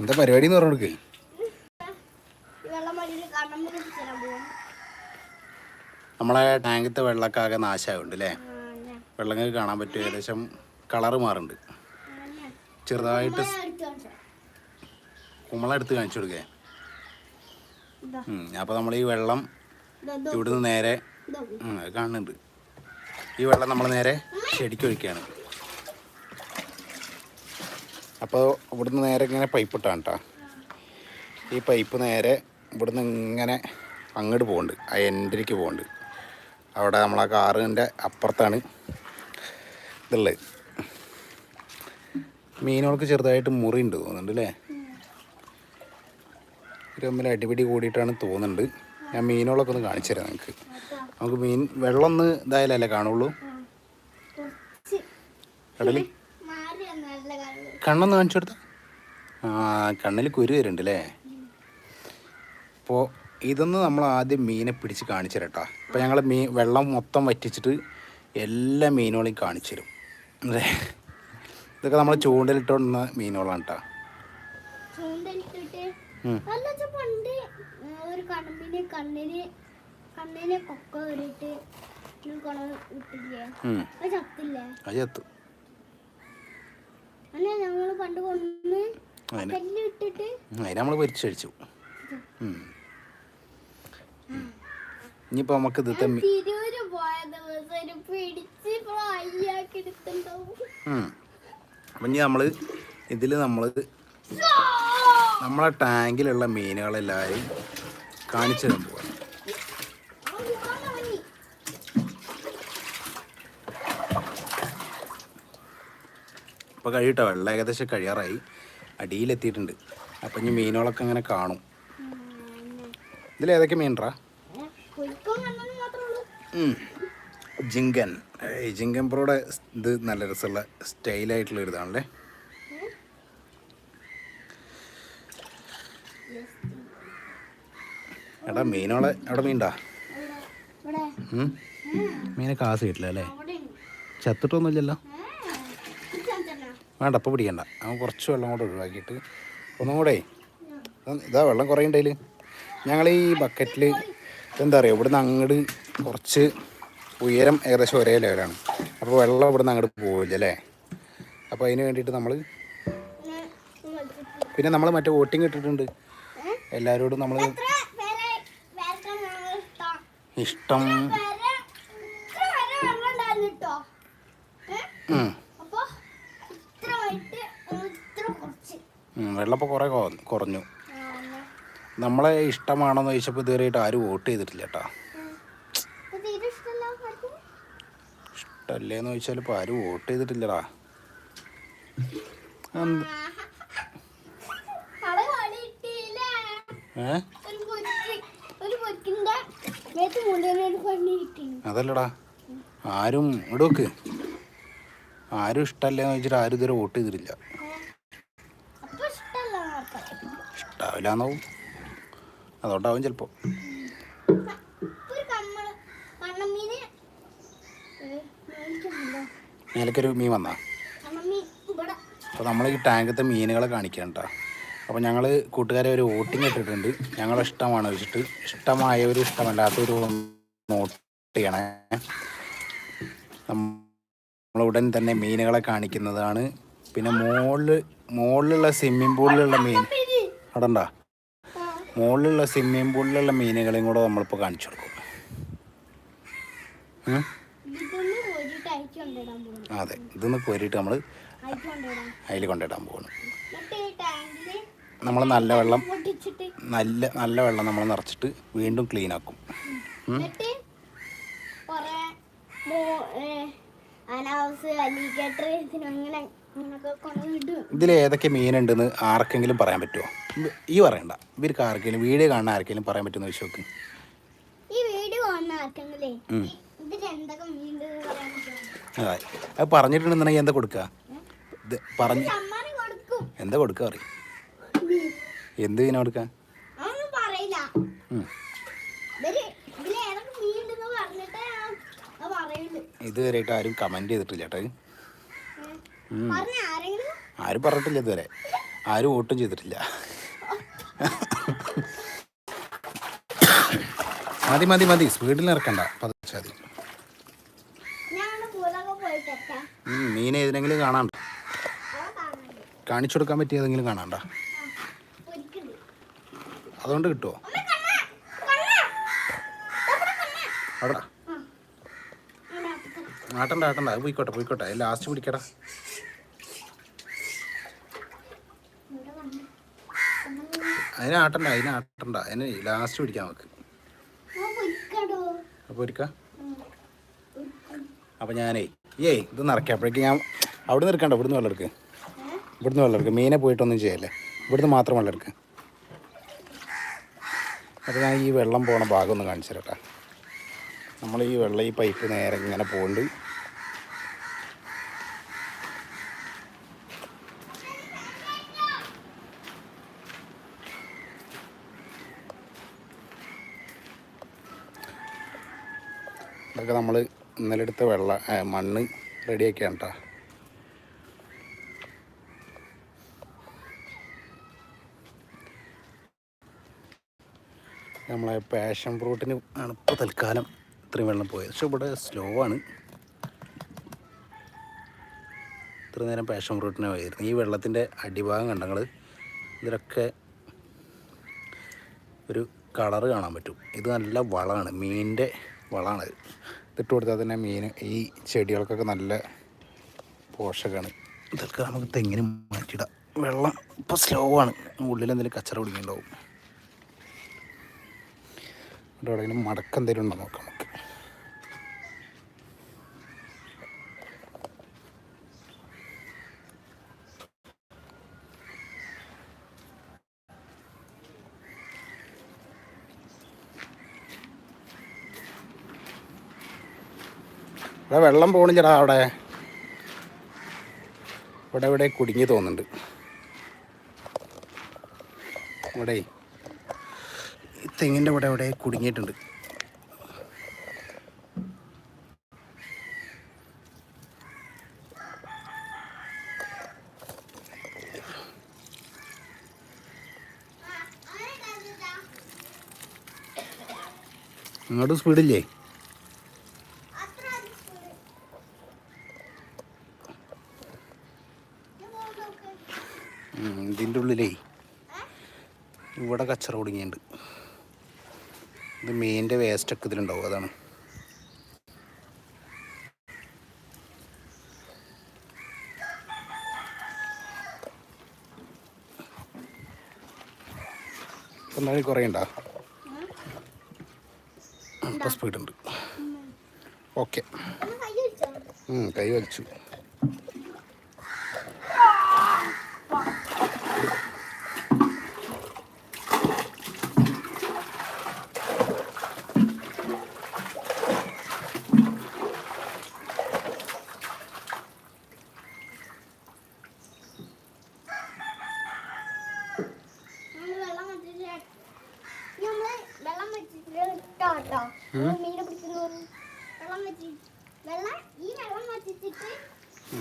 എന്താ പരിപാടി എന്ന് പറഞ്ഞു കൊടുക്കേ? നമ്മളെ ടാങ്കത്തെ വെള്ളമൊക്കെ നാശമാകുന്നുണ്ട് അല്ലേ? വെള്ളങ്ങൾക്ക് കാണാൻ പറ്റും ഏകദേശം കളറ് മാറുന്നുണ്ട്. ചെറുതായിട്ട് കുമ്പള എടുത്ത് കാണിച്ചു കൊടുക്കേ. അപ്പോൾ നമ്മൾ ഈ വെള്ളം ഇവിടുന്ന് നേരെ. കാണുന്നുണ്ട്. ഈ വെള്ളം നമ്മൾ നേരെ ചെടിക്ക് ഒഴിക്കുകയാണ് അപ്പോൾ ഇവിടുന്ന് നേരെ ഇങ്ങനെ പൈപ്പ് ഇട്ടാണ് കേട്ടോ ഈ പൈപ്പ് നേരെ ഇവിടുന്ന് ഇങ്ങനെ അങ്ങോട്ട് പോകുന്നുണ്ട് ആ എൻഡിലേക്ക് പോകുന്നുണ്ട് അവിടെ നമ്മളെ കാറിന്റെ അപ്പുറത്താണ് ഇതുള്ളത്. മീനുകൾക്ക് ചെറുതായിട്ട് മുറി ഉണ്ട് തോന്നുന്നുണ്ട് അല്ലേ തമ്മിൽ അടിപിടി കൂടിയിട്ടാണ് തോന്നുന്നുണ്ട്. ഞാൻ മീനുകളൊക്കെ ഒന്ന് കാണിച്ചു തരാം നിങ്ങൾക്ക് നമുക്ക് മീൻ വെള്ളം ഒന്ന് ഇതായാലല്ലേ കാണുള്ളൂ? കടലി? കടലിൽ കണ്ണൊന്ന് കാണിച്ചു കൊടുത്ത. ആ കണ്ണിൽ കുരു വരുന്നുണ്ട് അല്ലേ അപ്പോൾ ഇതൊന്ന് നമ്മൾ ആദ്യം മീനെ പിടിച്ച് കാണിച്ചു തരട്ടാ ഇപ്പോൾ ഞങ്ങൾ മീൻ വെള്ളം മൊത്തം വറ്റിച്ചിട്ട് എല്ലാ മീനുകളെയും കാണിച്ചു തരും. അല്ലേ? ഇതൊക്കെ നമ്മൾ ചൂണ്ടലിട്ടുകൊണ്ടുന്ന മീനുകളാണ് കേട്ടോ പണ്ട് ഒരു കടമ്പിന് കണ്ണിന് കണ്ണിന് കൊക്ക. ചത്തില്ലേ? അത് ചത്തു. ഫ്രൈയാക്കി എടുത്തിട്ടുണ്ടാവും. ഉം. അപ്പം ഇനി നമ്മൾ ഇതിൽ നമ്മൾ നമ്മളെ ടാങ്കിലുള്ള മീനുകളെല്ലാരും കാണിച്ചു തരാൻ പോവാം. അപ്പോൾ കഴിയട്ടോ. വെള്ളം ഏകദേശം കഴിയാറായി. അടിയിലെത്തിയിട്ടുണ്ട്. അപ്പം ഇനി മീനുകളൊക്കെ അങ്ങനെ കാണും. ഇതിൽ ഏതൊക്കെ ഉള്ളൂ ഉം. ജിങ്കൻ. ജിങ്കൻ പ്രോയുടെ ഇത് നല്ല രസമുള്ള സ്റ്റൈലായിട്ടുള്ള ഒരിതാണല്ലേ? എടാ മീനോളെ അവിടെ മീണ്ടാ? മീനെ കാസ് കിട്ടില്ല അല്ലേ ചത്തിട്ടൊന്നുമില്ലല്ലോ? വേണ്ട അപ്പോൾ പിടിക്കണ്ട. അവൻ കുറച്ച് വെള്ളം കൂടെ ഒഴിവാക്കിയിട്ട് ഒന്നും കൂടെ ഇതാ വെള്ളം കുറേ ഉണ്ടതിൽ ഞങ്ങൾ ഈ ബക്കറ്റിൽ എന്താ പറയുക ഇവിടുന്ന് അങ്ങോട്ട് കുറച്ച് ഉയരം ഏകദേശം ഒരേ ലെവലാണ് അപ്പോൾ വെള്ളം ഇവിടുന്ന് അങ്ങോട്ട് പോവില്ല അല്ലേ? അപ്പോൾ അതിന് വേണ്ടിയിട്ട് നമ്മൾ പിന്നെ നമ്മൾ മറ്റേ വോട്ടിംഗ് ഇട്ടിട്ടുണ്ട്. എല്ലാവരോടും നമ്മൾ ഇഷ്ടം ഇഷ്ടം പേരെ ഇത്ര വരെ വെള്ളം ഉണ്ടായിരുന്നു കേട്ടോ ഉം, അപ്പൊ ഇത്ര ആയിട്ട് ഞങ്ങൾ ഇത്ര കുറച്ച് ഉം, വെള്ളം ഇപ്പോൾ കുറേ കുറഞ്ഞു. നമ്മളെ ഇഷ്ടമാണെന്ന് ചോദിച്ചപ്പോൾ ഇതുവരെയായിട്ട് ആരും വോട്ട് ചെയ്തിട്ടില്ല കേട്ടോ ഇഷ്ടമല്ലേന്ന് ചോദിച്ചാൽ ഇപ്പോൾ ആരും വോട്ട് ചെയ്തിട്ടില്ലടാ. അതല്ലടാ. ആരും ഇടോക്ക് ആരും ഇഷ്ടമല്ലേന്ന് ചോദിച്ചിട്ട് ആരും ഇതുവരെ വോട്ട് ചെയ്തിട്ടില്ല അപ്പൊ ഇഷ്ടമല്ല ആർക്കും. ഇഷ്ടാവില്ലാന്നാവും അതുകൊണ്ടാവും ചിലപ്പോൾ കണ്ണമ്മീന് മേലേക്കൊരു മീൻ വന്നാ? അപ്പൊ അപ്പോൾ നമ്മൾ ഈ ടാങ്കത്തെ മീനുകളെ കാണിക്കണം കേട്ടോ അപ്പോൾ ഞങ്ങൾ കൂട്ടുകാരെ ഒരു വോട്ടിംഗ് ഇട്ടിട്ടുണ്ട്. ഞങ്ങളെ ഇഷ്ടമാണ് വെച്ചിട്ട്. ഇഷ്ടമായവരും ഇഷ്ടമല്ലാത്തവരും നോട്ട് ചെയ്യണേ. നമ്മൾ ഉടൻ തന്നെ മീനുകളെ കാണിക്കുന്നതാണ്. പിന്നെ മുകളിൽ മുകളിലുള്ള സ്വിമ്മിംഗ് പൂളിലുള്ള മീൻ. ആ, മുകളിലുള്ള സ്വിമ്മിംഗ് പൂളിലുള്ള മീനുകളെയും കൂടെ നമ്മളിപ്പോൾ കാണിച്ചു കൊടുക്കും. അതെ ഇതൊന്ന് കോരിയിട്ട് നമ്മൾ അതിൽ കൊണ്ടിടാൻ പോകണം നമ്മൾ നല്ല വെള്ളം നല്ല നല്ല വെള്ളം നമ്മൾ നിറച്ചിട്ട് വീണ്ടും ക്ലീൻ ആക്കും. അലിഗേറ്റർ അങ്ങനെ ഇതിൽ ഏതൊക്കെ മീനുണ്ടെന്ന് ആർക്കെങ്കിലും പറയാൻ പറ്റുമോ ഈ പറയണ്ട. ഇവർക്ക് ആർക്കെങ്കിലും വീഡിയോ കാണാൻ ആർക്കെങ്കിലും പറയാൻ പറ്റുമെന്ന് വെച്ച് നോക്ക്. കാണുന്ന അതെ. അത് പറഞ്ഞിട്ടുണ്ടെന്നുണ്ടെങ്കിൽ എന്താ കൊടുക്കുക? ഇത് പറഞ്ഞ് എന്താ കൊടുക്കുക പറയും. എന്ത് മീനാ കൊടുക്കുക? ഇതുവരെയായിട്ട് ആരും കമന്റ് ചെയ്തിട്ടില്ല കേട്ടോ ഇത്. ഉം. പറഞ്ഞ ആരെങ്കിലും ആരും പറഞ്ഞിട്ടില്ല ഇതുവരെ. ആരും വോട്ടും ചെയ്തിട്ടില്ല. മതി മതി മതി. സ്പീഡിൽ ഇറക്കണ്ട. പതിച്ചാൽ മതി. മീൻ ഏതിനെങ്കിലും കാണാണ്ട കാണിച്ചു കൊടുക്കാൻ പറ്റിയ ഏതെങ്കിലും കാണാണ്ട അതുകൊണ്ട് കിട്ടുമോ അവിടെ. ആട്ടണ്ട ആട്ടണ്ട. അത് പോയിക്കോട്ടെ പോയിക്കോട്ടെ. ലാസ്റ്റ് പിടിക്കടാ. അതിനെ ആട്ടണ്ട അതിനെ ലാസ്റ്റ് പിടിക്കാൻ നമുക്ക്. അപ്പൊ ഒരുക്ക. അപ്പോൾ ഞാനേ ഏയ് ഇത് നിറയ്ക്കാം. അപ്പോഴേക്ക് ഞാൻ അവിടെ നിന്ന് എടുക്കണ്ട ഇവിടുന്ന് വെള്ളം എടുക്ക്? ഇവിടുന്ന് വെള്ളം എടുക്ക്. മീനെ പോയിട്ടൊന്നും ചെയ്യല്ലേ. ഇവിടുന്ന് മാത്രം വെള്ളം എടുക്ക്. അപ്പോൾ ഞാൻ ഈ വെള്ളം പോണ ഭാഗം ഒന്ന് കാണിച്ചു തരട്ടെ നമ്മൾ ഈ വെള്ളം ഈ പൈപ്പ് നേരെ ഇങ്ങനെ പോകുന്നുണ്ട് ഇതൊക്കെ നമ്മൾ ഇന്നലെ എടുത്ത വെള്ള മണ്ണ് റെഡിയാക്കിയാണ് കേട്ടോ നമ്മളെ പാഷൻ ഫ്രൂട്ടിന് ആണ് ഇപ്പോൾ തൽക്കാലം ഇത്രയും വെള്ളം പോയത്. പക്ഷെ ഇവിടെ സ്ലോ ആണ്. ഇത്ര നേരം പാഷൻ ഫ്രൂട്ടിനെ പോയിരുന്നു. ഈ വെള്ളത്തിന്റെ അടിഭാഗം കണ്ടങ്ങൾ ഇതിലൊക്കെ ഒരു കളറ് കാണാൻ പറ്റും. ഇത് നല്ല വളമാണ്. മീനിന്റെ വളമാണ്. ഇട്ട് കൊടുത്താൽ തന്നെ മീൻ ഈ ചെടികൾക്കൊക്കെ നല്ല പോഷകമാണ് ഇതൊക്കെ നമുക്ക് തെങ്ങിനും മാറ്റിയിടാം. വെള്ളം ഇപ്പോൾ സ്ലോ ആണ്. ഉള്ളിൽ എന്തെങ്കിലും കച്ചറ പിടിക്കുന്നുണ്ടാവും. അവിടെ എവിടെയെങ്കിലും മടക്കം എന്തെങ്കിലും ഉണ്ടോ നോക്കാം ഇവിടെ വെള്ളം പോണില്ലടാ അവിടെ. ഇവിടെ ഇവിടെ കുടുങ്ങി തോന്നുന്നുണ്ട്. ഇവിടെ തെങ്ങിന്റെ ഇവിടെ ഇവിടെ കുടുങ്ങിയിട്ടുണ്ട്. ഇങ്ങോട്ട് സ്പീഡില്ലേ അത്ര അടുത്ത്. ഞാൻ പോകാൻ നോക്ക്. ഉം, ഇതിന്റെ ഉള്ളിലേ ഏ? ഇവിടെ കച്ചറ കുടുങ്ങിയുണ്ട്. ഇത് മീനിന്റെ വേസ്റ്റൊക്കെ ഇതിലുണ്ടാവും അതാണ്. എന്നാലും കുറേ ഉണ്ടോ. സ്പീഡുണ്ട് ഓക്കെ. കൈ വലിച്ചു നമ്മൾ വെള്ളം വെച്ചിട്ട് നമ്മൾ വെള്ളം വെച്ചിട്ട് ഇട്ടോ കേട്ടോ മീനെ പിടിക്കുന്നോറും വെള്ളം വെച്ച് വെള്ളം ഈ വെള്ളം വെച്ചിട്ട്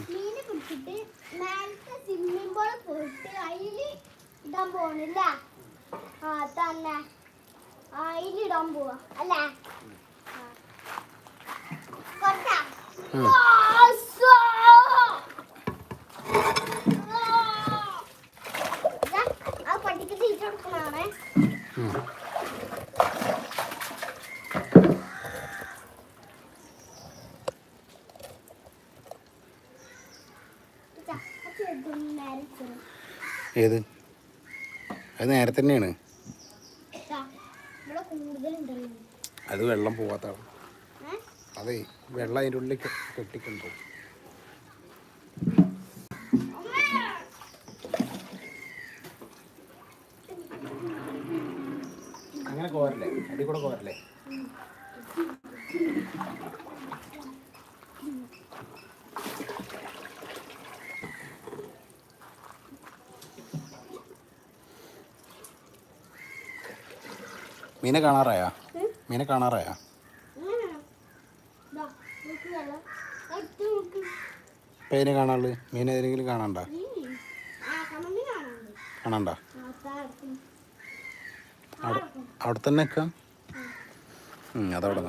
മീനെ പിടിച്ചിട്ട് നേരത്തെ സ്വിമ്മിംഗ് പൂൾ പോയിട്ട് അതിൽ ഇടാൻ പോണില്ല ആ തന്നെ അതിലിടാൻ പോവാ അല്ലേ ആ. കൊറച്ചാ? ഉം. വാസോ! ആ. ഇതാ, ആ പട്ടിക്ക് തീറ്റ കൊടുക്കണാണേ ഉം. ഇതാ, ആ ചെറുതൊന്ന് നേരെ ചെറു. ഏത്? അത് നേരെ തന്നെയാണ്. അത് വെള്ളം പോവാത്താണ് അതേ വെള്ളം അതിന്റെ ഉള്ളിൽ കെട്ടിക്കൊണ്ടു അങ്ങനെ കോരല്ലേ അടി കൂടെ കോരല്ലേ മീനെ കാണാറായാ? മീനെ കാണാറായാ? പേനെ കാണാൾ മീൻ. ഏതെങ്കിലും കാണണ്ട. കാണണ്ട. അവിടെ തന്നെ നിൽക്കാം. അതവിടെ.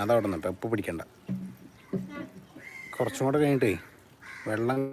അതവിടെ നിട്ട് ഉപ്പ് പിടിക്കണ്ട. കുറച്ചും കൂടെ കഴിഞ്ഞിട്ടേ വെള്ളം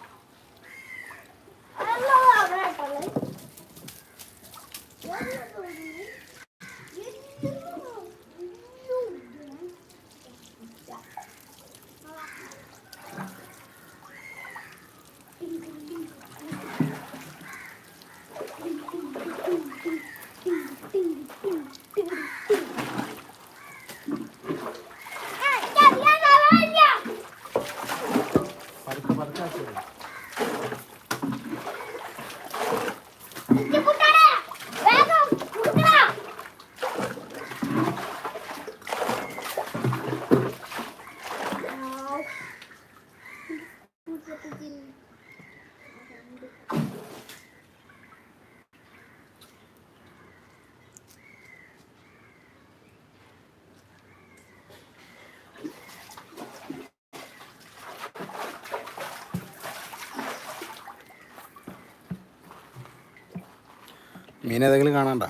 മീൻ ഏതെങ്കിലും കാണണ്ട?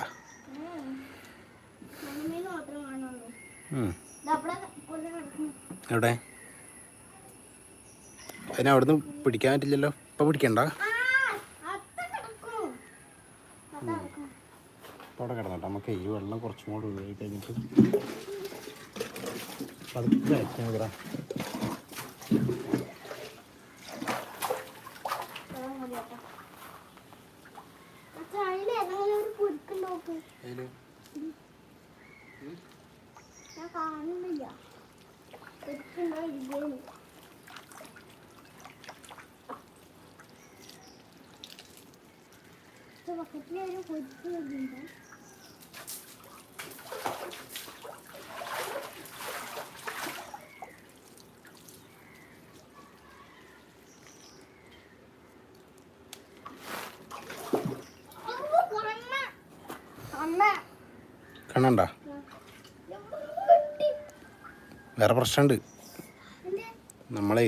എവിടെ? അതിനെ അവിടുന്ന് പിടിക്കാൻ പറ്റില്ലല്ലോ. ഇപ്പം പിടിക്കണ്ട? അവിടെ കിടന്നോട്ടെ നമുക്ക് ഈ വെള്ളം കുറച്ചും കൂടെ ഉപയോഗിച്ച് കഴിഞ്ഞിട്ട് പതുക്കെ അയച്ചാൽ മതിടാ. വെള്ളം മതി കേട്ടോ. അച്ഛാ, അതിൽ ഏതെങ്കിലും ഒരു കുരുക്കുണ്ട് നോക്ക്. ഞാൻ കാണുന്നില്ല. കുരുക്കുണ്ടോ ഇല്ലേന്ന്. അച്ഛാ, ബക്കറ്റിൽ ഒരു കുരുക്ക് വരുന്നുണ്ട്. എവിടെ? വേറെ പ്രശ്നമുണ്ട്. നമ്മളേ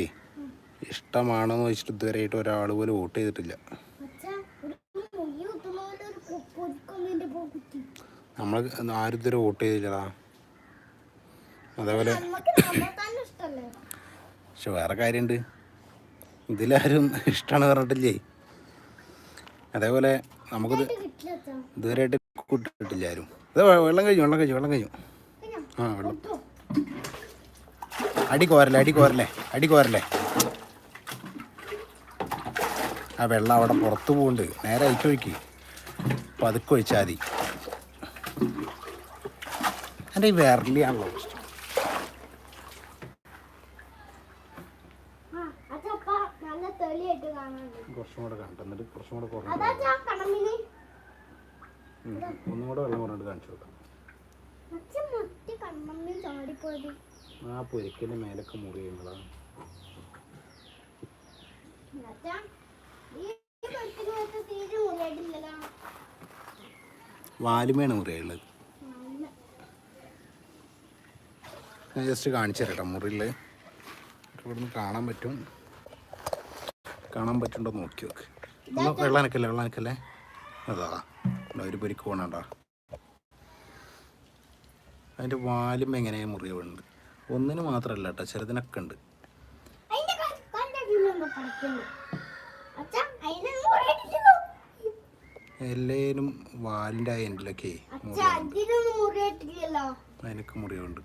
ഇഷ്ടമാണെന്ന് വെച്ചിട്ട് ഇതുവരെയായിട്ട് ഒരാൾ പോലും വോട്ട് ചെയ്തിട്ടില്ല അച്ഛാ, ഒരു മുടി കുത്തുന്ന പോലെ ഒരു കൊ- കൊതുക്കൊന്നും എന്റെ പോ കുത്തി. നമ്മൾ ആരും വോട്ട് ചെയ്തില്ലടാ അതേപോലെ? പക്ഷെ വേറെ കാര്യമുണ്ട് ഇതിലാരും ഇഷ്ടമാണ് പറഞ്ഞിട്ടില്ലേ അതേപോലെ നമുക്കിത്. ഇതുവരെയായിട്ട് കൂട്ടിട്ടില്ല ആരും ഇത് വെള്ളം കഴിഞ്ഞു വെള്ളം കഴിഞ്ഞു വെള്ളം കഴിഞ്ഞു? ആ വെള്ളം? അടി കോരല്ലേ അടി കോരല്ലേ അടി കോരല്ലേ ആ വെള്ളം അവിടെ പുറത്ത് പോകുന്നുണ്ട് നേരെ അയച്ചു അപ്പം പതുക്കെ ഒഴിച്ചാൽ മതി എന്റെ ഈ വിരലിയാണല്ലോ പ്രശ്നം ആ, അച്ഛാ, അപ്പ നല്ല തെളിയായിട്ട് കാണാനുണ്ട്. കുറച്ചും കൂടെ കണ്ടു എന്നിട്ട് കുറച്ചും കൂടെ കുറഞ്ഞു അതാ അച്ഛാ, ഒന്നും കൂടെ വെള്ളം കാണിച്ചു കൊടുക്കാം. ആ പൊരിക്കലിന്റെ മേലൊക്കെ മുറി ചെയ്യുന്നതാണ് അച്ഛാ, ഈ കൊച്ചിനകത്ത് തീരെ മുറിയായിട്ടില്ലല്ലോ. വാലുമേണ് മുറിയുള്ളത്. ഞാൻ ജസ്റ്റ് കാണിച്ചു തരട്ടെ മുറിയിൽ ഇവിടുന്ന് കാണാൻ പറ്റും. കാണാൻ പറ്റുണ്ടോ നോക്കി നോക്ക്. വെള്ളം അനക്കല്ലേ വെള്ളം അനക്കല്ലേ അതാ ഒരു പൊരിക്ക് പോകണണ്ട അതിന്റെ വാലും എങ്ങനെ മുറിവുണ്ട് ഒന്നിന് മാത്രമല്ല കേട്ടോ ചെറുതിനൊക്കെ ഉണ്ട്. അതിന്റെ എല്ലാവരും വാലിന്റെ എൻഡിലൊക്കെ. അതിനൊക്കെ മുറിയുണ്ട്.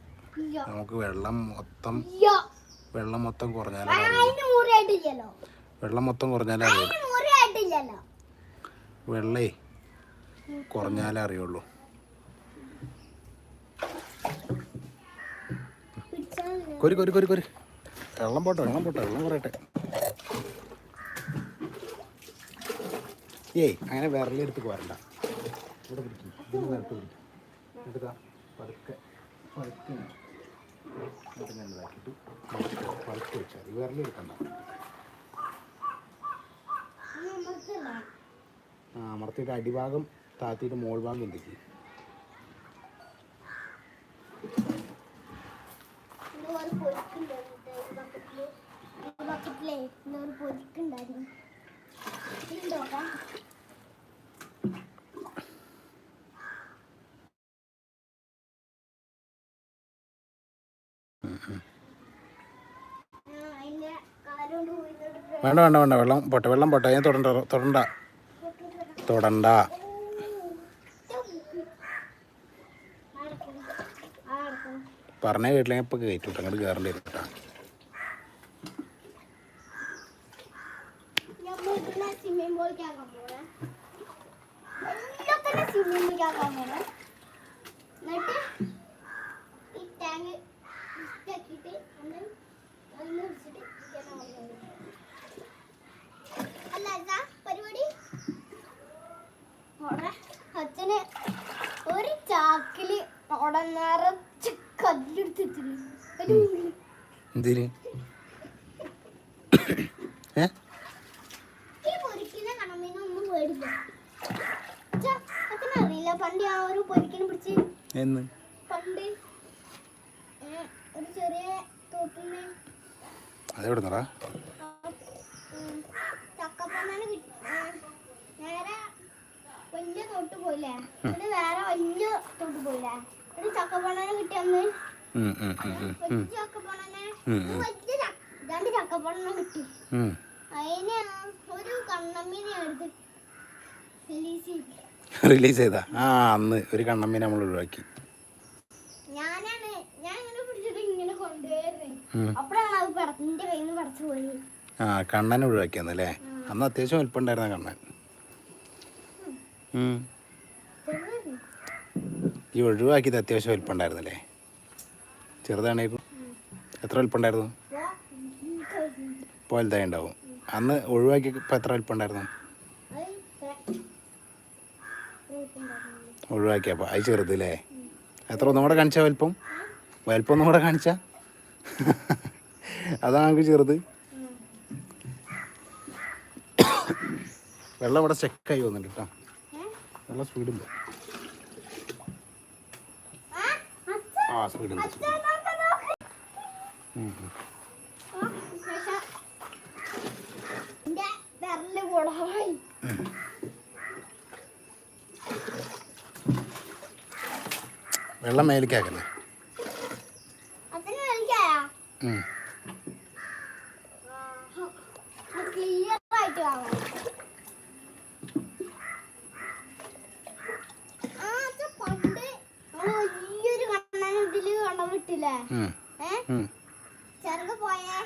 നമുക്ക് വെള്ളം മൊത്തം. വെള്ളം മൊത്തം കുറഞ്ഞാലോ വെള്ളം മൊത്തം കുറഞ്ഞാലേ അറിയുള്ളൂ. അതിന് വെള്ളേ കുറഞ്ഞാലേ അറിയുള്ളൂ. കൊരി കൊരി കൊരി കൊരി. വെള്ളം പോട്ടെ വെള്ളം പോട്ടെ വെള്ളം കുറയട്ടെ. ഏയ് അങ്ങനെ വിരലെടുത്ത് പോരണ്ട ഇവിടെ പിടിക്കും ഇതിന് നിലത്ത് പിടിക്കും എടുക്കാം പതുക്കെ പതുക്കെ എന്നിട്ട് ഇതാക്കിയിട്ട് പതുക്കെ വെച്ചാൽ മതി. വിരലെടുക്കണ്ട. ആ അമർത്തിയിട്ട് അടിഭാഗം താത്തിയിട്ട് മോൾ ഭാഗം എന്തൊക്കെ ബക്കറ്റിൽ ഈ ബക്കറ്റിലേ വേണ്ട വേണ്ട വേണ്ട. വെള്ളം പോട്ടെ വെള്ളം പോട്ടെ. ഞാൻ തൊടണ്ട തൊടണ്ട. തൊടണ്ട. പറഞ്ഞ കേട്ടില്ലെങ്കിൽ ഇപ്പം കയറ്റി വിട്ടോ അങ്ങോട്ട് കയറേണ്ടി വരും കേട്ടോ. ആക്കാൻ പോണേ എല്ലാത്തിനും ആക്കാൻ പോണേ എന്നിട്ട് ഈ ടാങ്ക് ഒന്ന് ഒന്ന് പിടിച്ചിട്ട് അല്ല എന്താ പരിപാടി അച്ഛന് ഒരു ചാക്കിൽ അവിടെ നിറച്ച് കല്ലെടുത്തിട്ടില്ല എന്തിന്? ഏ? പണ്ട് ആ ഒരു പൊരിക്കിനെ പിടിച്ച് എന്ന്? പണ്ട് ഒരു ചെറിയ തോട്ടിന് അതെവിടെ നിറ ചക്കപ്പന്നാണ് നേരെ വലിയ തോട്ട് പോയില്ലേ? എന്നിട്ട് വേറെ വലിയ തോട്ട് പോയില്ലേ? ഒരു ചക്കപ്പണ്ണനെ കിട്ടിയന്ന് വലിയ ചക്കപ്പണ്ണനെ വലിയ രണ്ട് ചക്കപ്പണ്ണനെ കിട്ടി. അതിനെ ഒരു കണ്ണമ്മീനെ എടുത്ത് റിലീസ് ചെയ്തു റിലീസ് ചെയ്താ? ആ അന്ന് ഒരു കണ്ണമ്മീനെ നമ്മൾ ഒഴിവാക്കി. ആ കണ്ണനെ ഒഴിവാക്കിയെന്നല്ലേ അന്ന് അത്യാവശ്യം വലിപ്പമുണ്ടായിരുന്ന കണ്ണൻ. ഈ ഒഴിവാക്കിയത് അത്യാവശ്യം വലിപ്പമുണ്ടായിരുന്നല്ലേ ചെറുതാണേക്കും എത്ര വലിപ്പമുണ്ടായിരുന്നു? അപ്പൊ ഇപ്പോൾ വലുതായി ഉണ്ടാവും. അന്ന് ഒഴിവാക്കി ഇപ്പോൾ എത്ര വലിപ്പമുണ്ടായിരുന്നു അത് ഇത്ര- ഇത്രയൊക്കെയുണ്ടായിരുന്നുള്ളൂ. ഒഴിവാക്കിയപ്പോൾ അത് ചെറുതല്ലേ എത്ര ഒന്നും കൂടെ കാണിച്ചാൽ വലിപ്പം? വലിപ്പം ഒന്നും കൂടെ കാണിച്ചാ? അതാണ് നമുക്ക് ചെറുത്. വെള്ളം ഇവിടെ ചെക്കായി വന്നിട്ട് കേട്ടോ? വെള്ളം സ്പീഡില്ല ആ, എന്റെ വിരൽ കുളമായി. വെള്ളം മേലേക്കാക്കല്ലേ അച്ഛന് കളിക്കായാ? ഉം. അത് clear ആയിട്ട് കാണണം. ആ, അച്ഛാ, പണ്ട് നമ്മൾ വലിയൊരു കണ്ണനെ ഇതിൽ കണ്ടം വിട്ടില്ലേ ഉം, ഏ? മേലിക്കാക്കല്ലേ ചെറുക്ക് പോയേ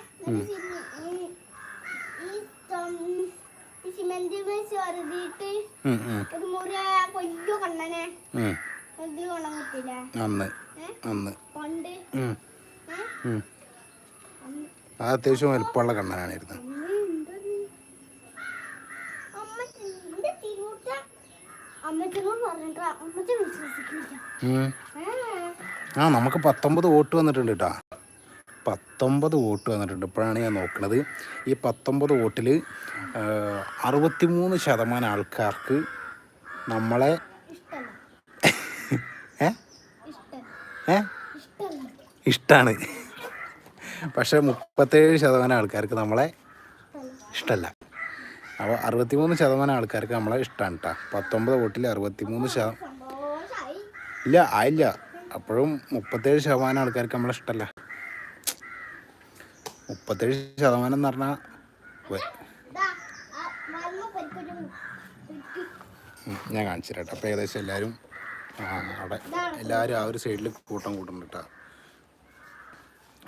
സിമെന്റ് വെച്ച് ഒരു മുറി കൊല്ലു കണ്ണനെ. അന്ന്. അന്ന്. അത് അത്യാവശ്യം വലുപ്പമുള്ള ഉം. ആ നമുക്ക് പത്തൊമ്പത് വോട്ട് വന്നിട്ടുണ്ട് കേട്ടോ. പത്തൊമ്പത് വോട്ട് വന്നിട്ടുണ്ട്. ഇപ്പോഴാണ് ഞാൻ നോക്കുന്നത് ഈ പത്തൊമ്പത് വോട്ടിൽ അറുപത്തിമൂന്ന് ശതമാനം ആൾക്കാർക്ക് നമ്മളെ ഇഷ്ടമാണ് പക്ഷേ മുപ്പത്തേഴ് ശതമാനം ആൾക്കാർക്ക് നമ്മളെ ഇഷ്ടമല്ല അപ്പോൾ അറുപത്തിമൂന്ന് ശതമാനം ആൾക്കാർക്ക് നമ്മളെ ഇഷ്ടമാണ് കേട്ടോ പത്തൊമ്പത് വോട്ടിൽ അറുപത്തിമൂന്ന് സന്തോഷായി ഇല്ല ആയില്ല. അപ്പോഴും മുപ്പത്തേഴ് ശതമാനം ആൾക്കാർക്ക് നമ്മളെ ഇഷ്ടമല്ല മുപ്പത്തേഴ് ശതമാനം എന്ന് പറഞ്ഞാൽ ഞാൻ കാണിച്ചു അപ്പോൾ ഏകദേശം എല്ലാവരും ആ, അവിടെ എല്ലാവരും ആ ഒരു സൈഡിൽ കൂട്ടം കൂട്ടുന്നുണ്ട് കേട്ടോ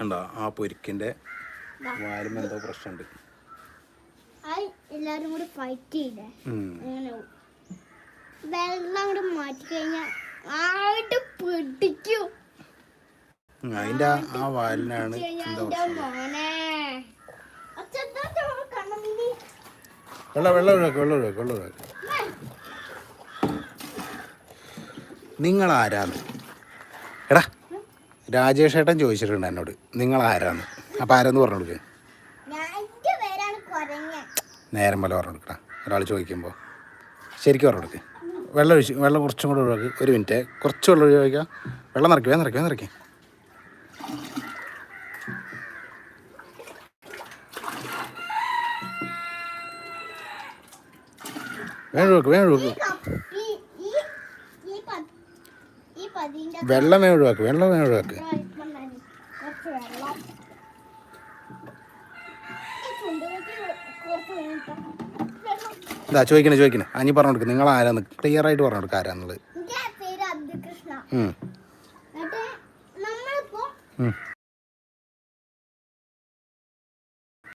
ഉണ്ടോ ആ പൊരിക്കിന്റെ വാലും എന്തോ പ്രശ്നമുണ്ട് എല്ലാരും കൂടി ഫൈറ്റ് ചെയ്തേ. വെള്ളം കൂടെ മാറ്റി കഴിഞ്ഞാൽ ആയിട്ട് പിടിക്കും. ഉം, ആ- വാലിനാണ് വെള്ളം വെള്ളം ഒഴിവാക്ക് വെള്ളം ഒഴിവാക്ക് വെള്ളം ഒഴിവാക്ക്. നിങ്ങൾ ആരാണ് രാജേഷ് ഏട്ടൻ ചോദിച്ചിട്ടുണ്ട് എന്നോട്. നിങ്ങൾ ആരാന്ന് അപ്പോൾ ആരെന്ന് പറഞ്ഞു കൊടുക്കുക നേരം പോലെ പറഞ്ഞു കൊടുക്കണം ഒരാൾ ചോദിക്കുമ്പോൾ ശരിക്കും പറഞ്ഞു കൊടുക്കുക വെള്ളം ഒഴിച്ച് വെള്ളം കുറച്ചും കൂടെ ഒഴിവാക്കി. ഒരു മിനിറ്റ്. കുറച്ച് വെള്ളം ഒഴിവാക്കുക വെള്ളം നിറയ്ക്കുക നിറയ്ക്കുക നിറയ്ക്കുക വേഗം ഒഴിവാക്കുക വേഗം ഈ ഒഴിവാക്കുക കപ്പ് ഈ ഈ ഈ പ- ഈ പതിന്റെ വെള്ളം വേഗം ഒഴിവാക്കുക വെള്ളം വേഗം ഒഴിവാക്കുക ഇപ്പണ്ടായിരുന്നു. കുറച്ച് വെള്ളം ഈ ചുണ്ടുകൾക്ക് ഒഴിവാക്ക് വെള്ളമേ ഒഴിവാക്ക്. ഇതാ ചോദിക്കണേ ചോദിക്കണേ. അഞ്ഞി പറഞ്ഞു കൊടുക്കുക നിങ്ങൾ ആരാന്ന്? ക്ലിയർ ആയിട്ട് പറഞ്ഞു കൊടുക്കുക ആരാന്നുള്ളത്. ഉം.